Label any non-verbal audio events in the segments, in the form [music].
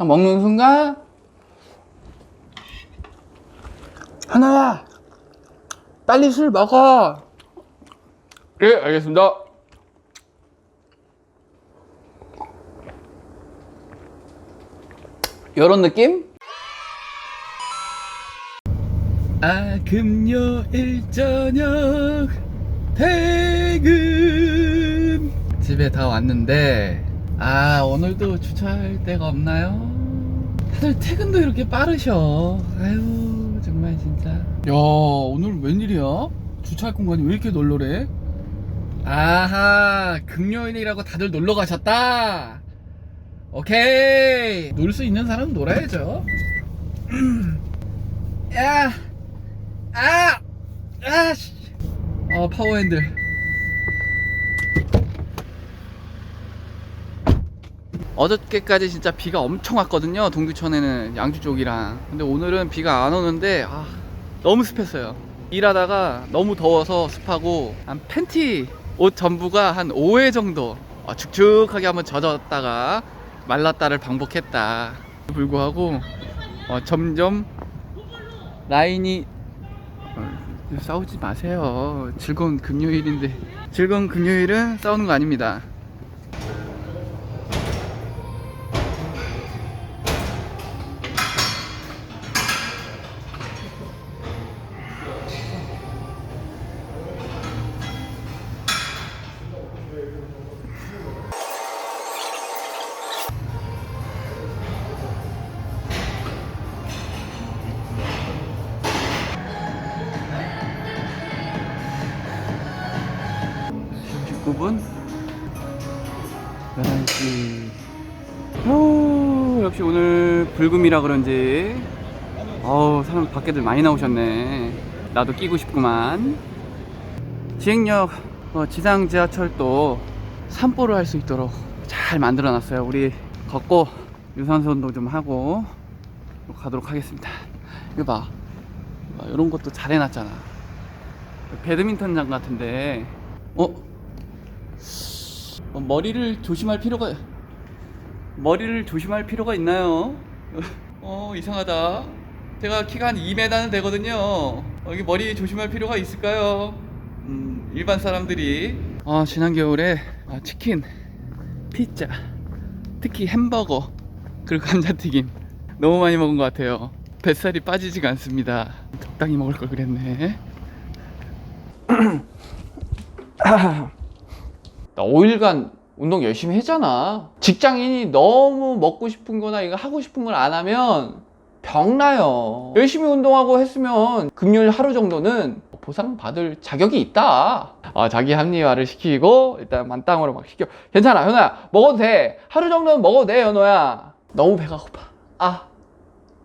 딱 먹는 순간 하나야 빨리 술 먹어 예 알겠습니다 요런 느낌? 아 금요일 저녁 퇴근 집에 다 왔는데 아 오늘도 주차할 데가 없나요? 다들 퇴근도 이렇게 빠르셔 아유 정말 진짜 야 오늘 웬일이야? 주차할 공간이 왜 이렇게 널널해? 아하 금요일이라고 다들 놀러 가셨다 오케이 놀 수 있는 사람은 놀아야죠 야 아! 아! 씨. 어, 파워핸들. 어저께까지 진짜 비가 엄청 왔거든요. 동두천에는 양주 쪽이랑. 근데 오늘은 비가 안 오는데, 아, 너무 습했어요. 일하다가 너무 더워서 습하고, 한 팬티 옷 전부가 한 5회 정도 어, 축축하게 한번 젖었다가 말랐다를 반복했다. 불구하고, 어, 점점 라인이 어, 싸우지 마세요. 즐거운 금요일인데 즐거운 금요일은 싸우는 거 아닙니다. 분? 11시. 후, 역시 오늘 불금이라 그런지. 어우 사람 밖에들 많이 나오셨네. 나도 끼고 싶구만. 지행역 어, 지상 지하철도 산보를 할 수 있도록 잘 만들어 놨어요. 우리 걷고 유산소 운동 좀 하고 가도록 하겠습니다. 이거 봐. 이런 것도 잘 해놨잖아. 배드민턴장 같은데. 어? 어, 머리를 조심할 필요가 머리를 조심할 필요가 있나요? [laughs] 어 이상하다. 제가 키가 한 2m는 되거든요. 여기 머리 조심할 필요가 있을까요? 음, 일반 사람들이 아 지난 겨울에 아, 치킨, 피자, 특히 햄버거 그리고 감자튀김 너무 많이 먹은 것 같아요. 뱃살이 빠지지가 않습니다. 적당히 먹을 걸 그랬네. [clears throat] [clears throat] 나 5일간 운동 열심히 했잖아. 직장인이 너무 먹고 싶은 거나 이거 하고 싶은 걸 안 하면 병나요. 열심히 운동하고 했으면 금요일 하루 정도는 보상 받을 자격이 있다. 아, 자기 합리화를 시키고 일단 만땅으로 막 시켜. 괜찮아, 현호야. 먹어도 돼. 하루 정도는 먹어도 돼, 현호야. 너무 배가 고파. 아.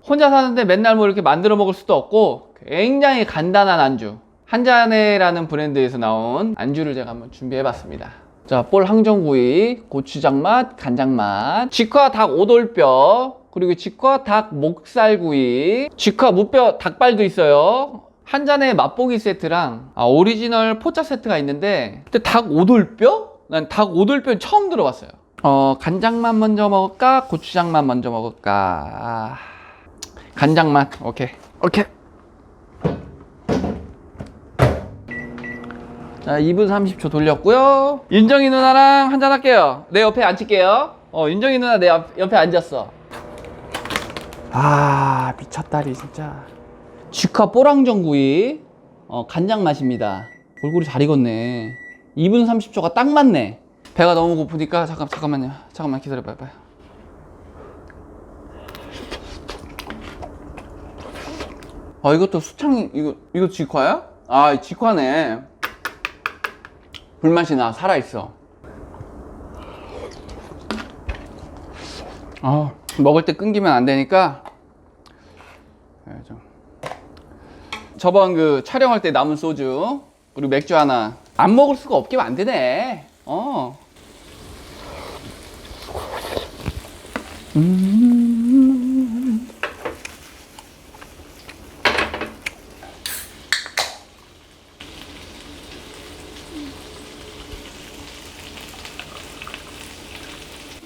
혼자 사는데 맨날 뭐 이렇게 만들어 먹을 수도 없고 굉장히 간단한 안주. 한잔해라는 브랜드에서 나온 안주를 제가 한번 준비해 봤습니다. 자, 볼 항정구이, 고추장 맛, 간장 맛, 직화 닭 오돌뼈, 그리고 직화 닭 목살구이, 직화 무뼈 닭발도 있어요. 한 잔에 맛보기 세트랑 아, 오리지널 포차 세트가 있는데 근데 닭 오돌뼈? 난 닭 오돌뼈 처음 들어봤어요. 어, 간장만 먼저 먹을까? 고추장만 먼저 먹을까? 아, 간장만. 오케이. 오케이. 자, 2분 30초 돌렸고요. 윤정이 누나랑 한잔 할게요. 내 옆에 앉힐게요. 어, 윤정이 누나 내 옆, 옆에 앉았어. 아, 미쳤다리 진짜. 쥐카 뽀랑정구이. 어, 간장 맛입니다. 골고루 잘 익었네. 2분 30초가 딱 맞네. 배가 너무 고프니까 잠깐 잠깐만요. 잠깐만 기다려 봐요. 아, 이것도 수창 이거 이거 직화야? 아, 직화네. 불맛이 나 살아있어. 아 먹을 때 끊기면 안 되니까. 네, 좀. 저번 그 촬영할 때 남은 소주 그리고 맥주 하나. 안 먹을 수가 없게 만드네. 어. 음.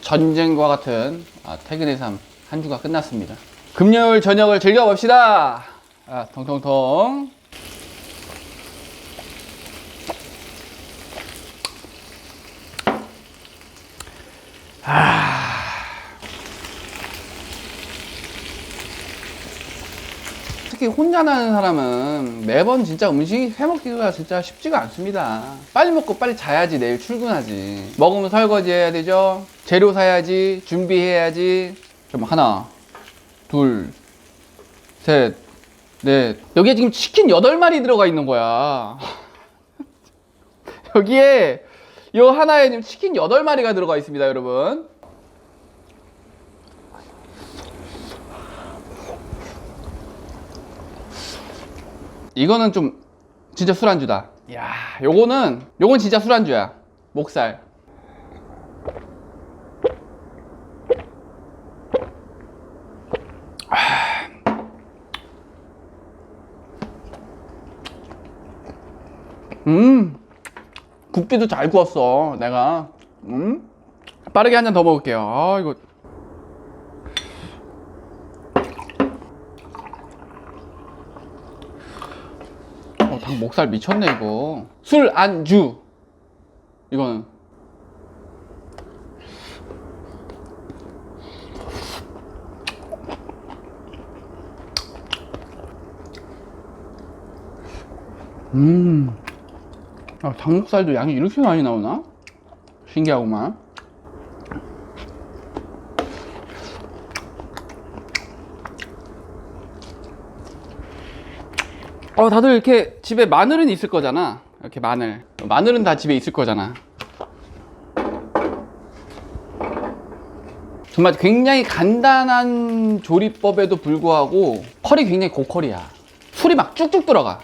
전쟁과 같은 아, 퇴근의 삶 한 주가 끝났습니다. 금요일 저녁을 즐겨봅시다. 아, 통통통. 특히 혼자 나는 사람은 매번 진짜 음식 해먹기가 진짜 쉽지가 않습니다. 빨리 먹고 빨리 자야지 내일 출근하지. 먹으면 설거지 해야 되죠. 재료 사야지. 준비해야지. 좀 하나, 둘, 셋, 넷. 여기에 지금 치킨 8마리 들어가 있는 거야. [laughs] 여기에 이 하나에 지금 치킨 8마리가 들어가 있습니다, 여러분. 이거는 좀 진짜 술안주다. 야, 요거는 요건 진짜 술안주야. 목살. 음, 굽기도 잘 구웠어. 내가. 음, 빠르게 한 잔 더 먹을게요. 아, 이거. 목살 미쳤네 이거. 술 안주. 이거는. 음. 아, 닭목살도 양이 이렇게 많이 나오나? 신기하구만. 어, 다들 이렇게 집에 마늘은 있을 거잖아. 이렇게 마늘. 마늘은 다 집에 있을 거잖아. 정말 굉장히 간단한 조리법에도 불구하고 컬이 굉장히 고컬이야. 술이 막 쭉쭉 들어가.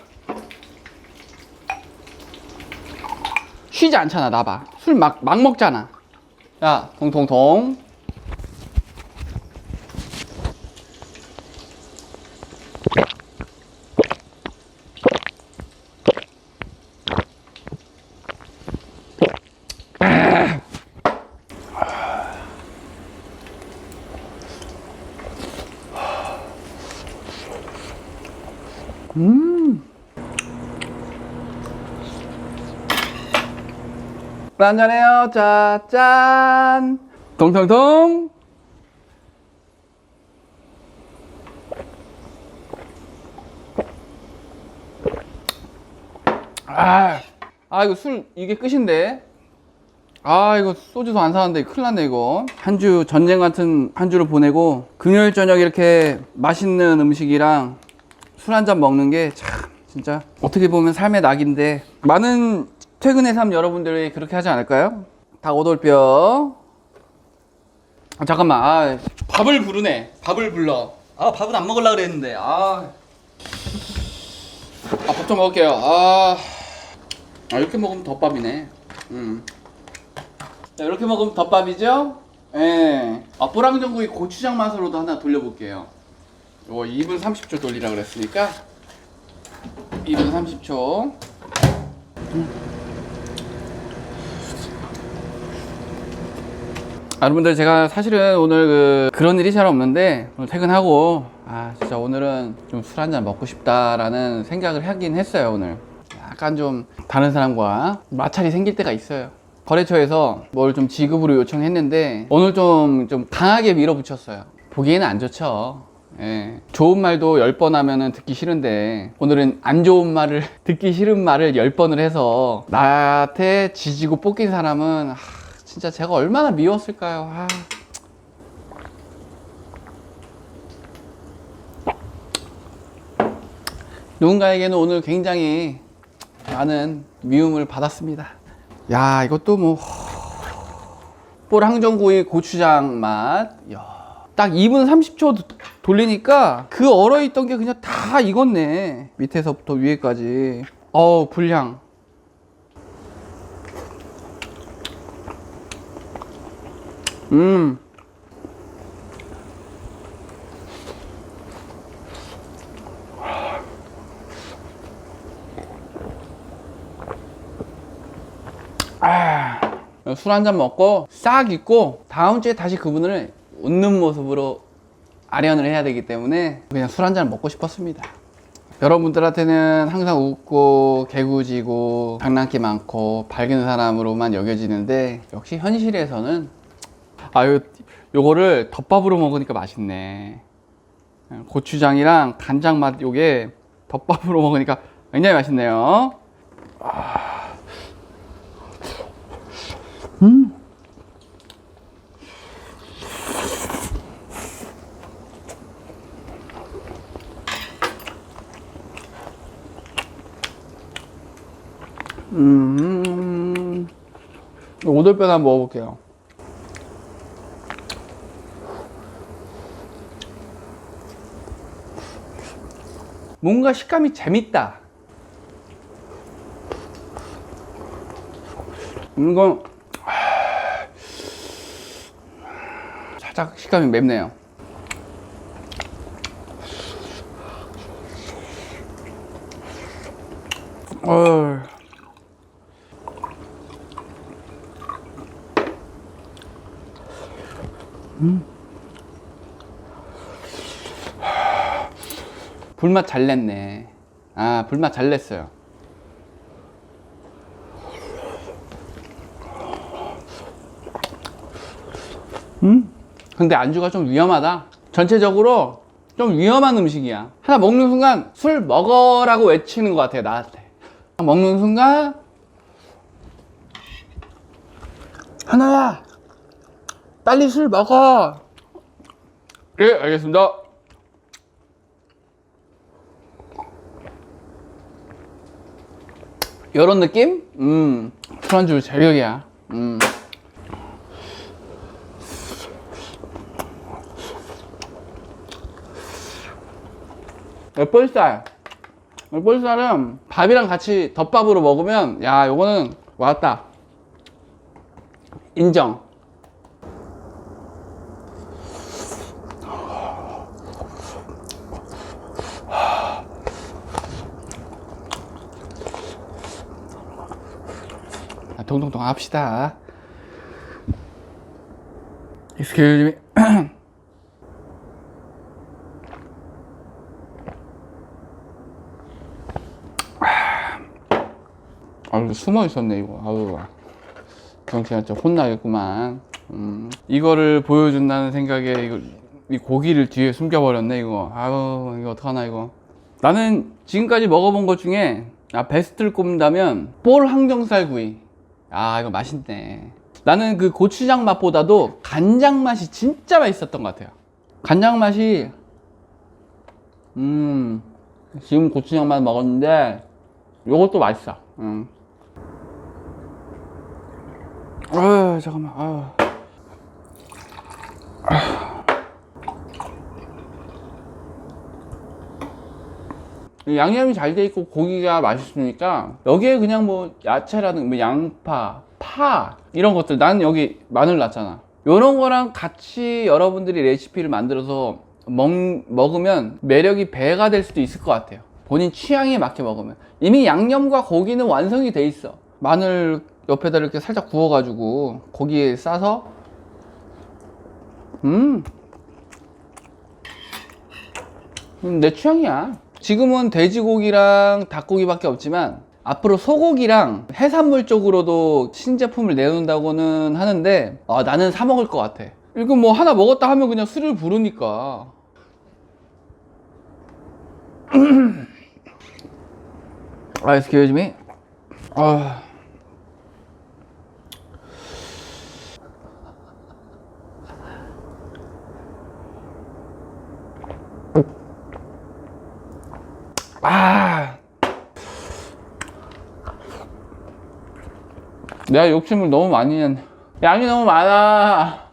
쉬지 않잖아, 나봐. 술 막, 막 먹잖아. 야, 통통 통. 한잔해요. 자, 짠. 통통통. 아, 아 이거 술 이게 끝인데. 아 이거 소주도 안 사는데 큰일 났네 이거 한 주 전쟁 같은 한 주를 보내고 금요일 저녁 이렇게 맛있는 음식이랑 술 한 잔 먹는 게 참 진짜 어떻게 보면 삶의 낙인데 많은 퇴근의 삶 여러분들이 그렇게 하지 않을까요? 닭 오돌뼈 아, 잠깐만 아, 밥을 부르네 밥을 불러 아 밥은 안 먹으려고 그랬는데 아, 아 밥 좀 먹을게요 아, 아 이렇게 먹으면 덮밥이네 음. 자, 이렇게 먹으면 덮밥이죠? 예. 아, 뽀랑전구이 고추장 맛으로도 하나 돌려볼게요. 요거 2분 30초 돌리라 그랬으니까 2분 30초. 아, 여러분들 제가 사실은 오늘 그 그런 일이 잘 없는데 오늘 퇴근하고 아 진짜 오늘은 좀 술 한잔 먹고 싶다라는 생각을 하긴 했어요 오늘. 약간 좀 다른 사람과 마찰이 생길 때가 있어요. 거래처에서 뭘 좀 지급으로 요청했는데 오늘 좀, 좀 강하게 밀어붙였어요. 보기에는 안 좋죠. 예. 좋은 말도 10번 하면은 듣기 싫은데 오늘은 안 좋은 말을 [laughs] 듣기 싫은 말을 10번을 해서 나한테 지지고 뽑긴 사람은 하, 진짜 제가 얼마나 미웠을까요? 아. 누군가에게는 오늘 굉장히 많은 미움을 받았습니다. 야 이것도 뭐. 뽀랑전구이 고추장 맛. 야. 딱 2분 30초 돌리니까 그 얼어있던 게 그냥 다 익었네. 밑에서부터 위에까지. 어우 불향 음술한 잔 먹고 싹 잊고 다음 주에 다시 그분을 웃는 모습으로 아련을 해야 되기 때문에 그냥 술 한 잔 먹고 싶었습니다. 여러분들한테는 항상 웃고 개구지고 장난기 많고 밝은 사람으로만 여겨지는데 역시 현실에서는 아유 요거를 덮밥으로 먹으니까 맛있네. 고추장이랑 간장 맛 요게 덮밥으로 먹으니까 굉장히 맛있네요. 음, 오돌뼈 한번 먹어볼게요. 뭔가 식감이 재밌다. 이건 하, 살짝 식감이 맵네요. 어. 불맛 잘 냈네. 아, 불맛 잘 냈어요. 음? 근데 안주가 좀 위험하다. 전체적으로 좀 위험한 음식이야. 하나 먹는 순간 술 먹어라고 외치는 것 같아, 나한테. 먹는 순간 하나야, 빨리 술 먹어. 예, 알겠습니다. 요런 느낌? 음, 술안주 제격이야. 음. 뻘살. 뻘살은 밥이랑 같이 덮밥으로 먹으면, 야, 요거는 왔다. 인정. 동동동 합시다. Excuse [clears throat] me. 아, 숨어 있었네, 이거. 아우. 정치한테 혼나겠구만. 음, 이거를 보여준다는 생각에, 이거, 이 고기를 뒤에 숨겨버렸네, 이거. 아우, 이거 어떡하나, 이거. 나는 지금까지 먹어본 것 중에, 아, 베스트를 꼽는다면, 볼 항정살 구이. 아, 이거 맛있네. 나는 그 고추장 맛보다도 간장 맛이 진짜 맛있었던 것 같아요. 간장 맛이, 음, 지금 고추장 맛 먹었는데, 요것도 맛있어. 음. 아 잠깐만. 아. 이 양념이 잘 돼 있고 고기가 맛있으니까 여기에 그냥 뭐 야채라든 뭐 양파, 파 이런 것들 나는 여기 마늘 넣잖아. 이런 거랑 같이 여러분들이 레시피를 만들어서 먹, 먹으면 매력이 배가 될 수도 있을 것 같아요. 본인 취향에 맞게 먹으면 이미 양념과 고기는 완성이 돼 있어. 마늘 옆에다 이렇게 살짝 구워 가지고 고기에 싸서 음. 음, 내 취향이야. 지금은 돼지고기랑 닭고기밖에 없지만 앞으로 소고기랑 해산물 쪽으로도 신제품을 내놓는다고는 하는데 아, 나는 사 먹을 것 같아. 이거 뭐 하나 먹었다 하면 그냥 술을 부르니까. [clears throat] 아, excuse me. 아. 아. 내가 욕심을 너무 많이 했네. 양이 너무 많아.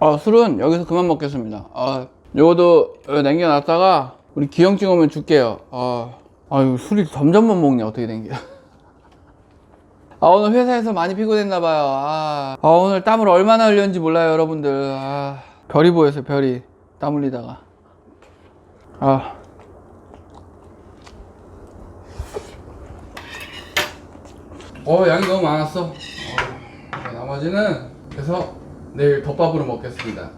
어, 술은 여기서 그만 먹겠습니다. 어, 요것도 남겨놨다가 우리 기형증 오면 줄게요. 어, 아유, 술이 점점 못 먹냐, 어떻게 된 게. 아, 오늘 회사에서 많이 피곤했나봐요. 아, 아, 오늘 땀을 얼마나 흘렸는지 몰라요, 여러분들. 아, 별이 보였어요, 별이. 땀 흘리다가. 아. 어 양이 너무 많았어 어, 나머지는 그래서 내일 덮밥으로 먹겠습니다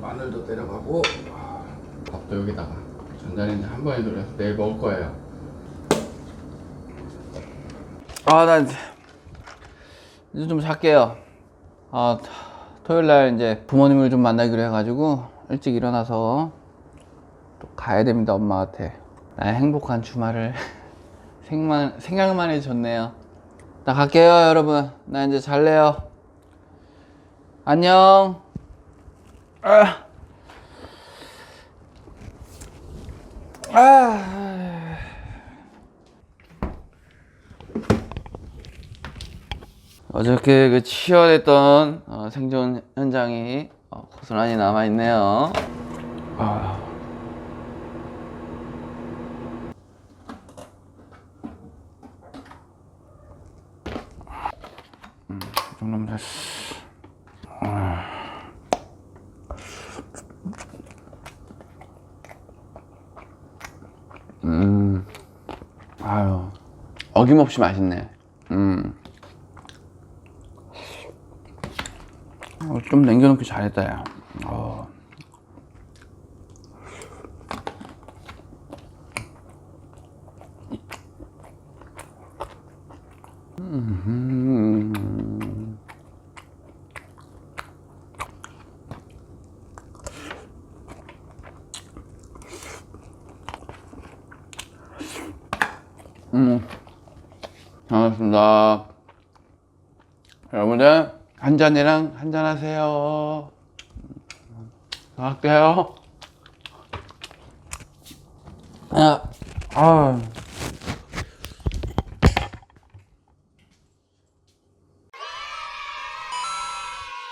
마늘도 때려가고 아, 밥도 여기다가 전자레인지 한 번에 돌려서 내일 먹을 거예요. 아, 나 이제 좀 잘게요. 아, 토요일 날 이제 부모님을 좀 만나기로 해가지고 일찍 일어나서 또 가야 됩니다, 엄마한테. 나의 행복한 주말을 [laughs] 생만, 생각만 해줬네요. 나 갈게요, 여러분. 나 이제 잘래요. 안녕. 아. 아. 어저께 그 치열했던 어, 생존 현장이 어, 고스란히 남아 있네요. 아. 음, 이 정도면 됐어. 음, 아유, 어김없이 맛있네. 음. 어, 좀 남겨놓기 잘했다, 야. 어. 음. 음. 반갑습니다. 여러분들, 한 잔이랑 한잔 하세요. 갈게요. 아, 아.